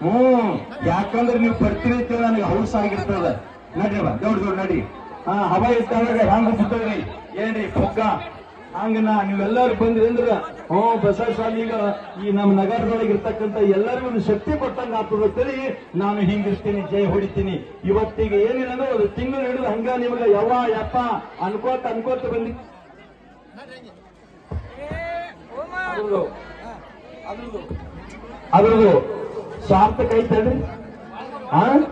ಹ್ಮ್ ಯಾಕಂದ್ರೆ ನೀವು ಬರ್ತೀರಿ ಅಂತೇಳಿ ನನಗೆ ಹೌಸ್ ಆಗಿರ್ತದ. ನಡ್ರಿ ಅವ ದೊಡ್ಡ ದೊಡ್ಡ ನಡಿ. ಹಾ ಹವಾ ಇದ್ದಾಗ ಹಂಗ ಸುತ್ತದ್ರಿ ಏನ್ರಿ ಪೊಗ್ಗ? ಹಂಗ ನಾ ನೀವೆಲ್ಲರೂ ಬಂದ್ರಿ ಅಂದ್ರ ಹ್ಞೂ ಬಸವಸ್ವಾಮಿ ಈಗ ಈ ನಮ್ಮ ನಗರದೊಳಗೆ ಇರ್ತಕ್ಕಂಥ ಎಲ್ಲರಿಗೂ ಒಂದು ಶಕ್ತಿ ಕೊಟ್ಟಂಗ ಆಗ್ತದ ನಾನು ಹಿಂಗಿರ್ತೀನಿ ಜೈ ಹೊಡಿತೀನಿ. ಇವತ್ತಿಗೆ ಏನಿಲ್ಲ ಅಂದ್ರೆ ಒಂದು ತಿಂಗಳು ಹಿಡಿದು ಹಂಗ ನಿಮ್ಗೆ ಯವ್ವ ಯಪ್ಪ ಅನ್ಕೋತ ಅನ್ಕೋತ ಬಂದಿ. ಅದ್ರದ್ದು ಅದ್ರದ್ದು. स्वार्थ कई तेरे हाँ?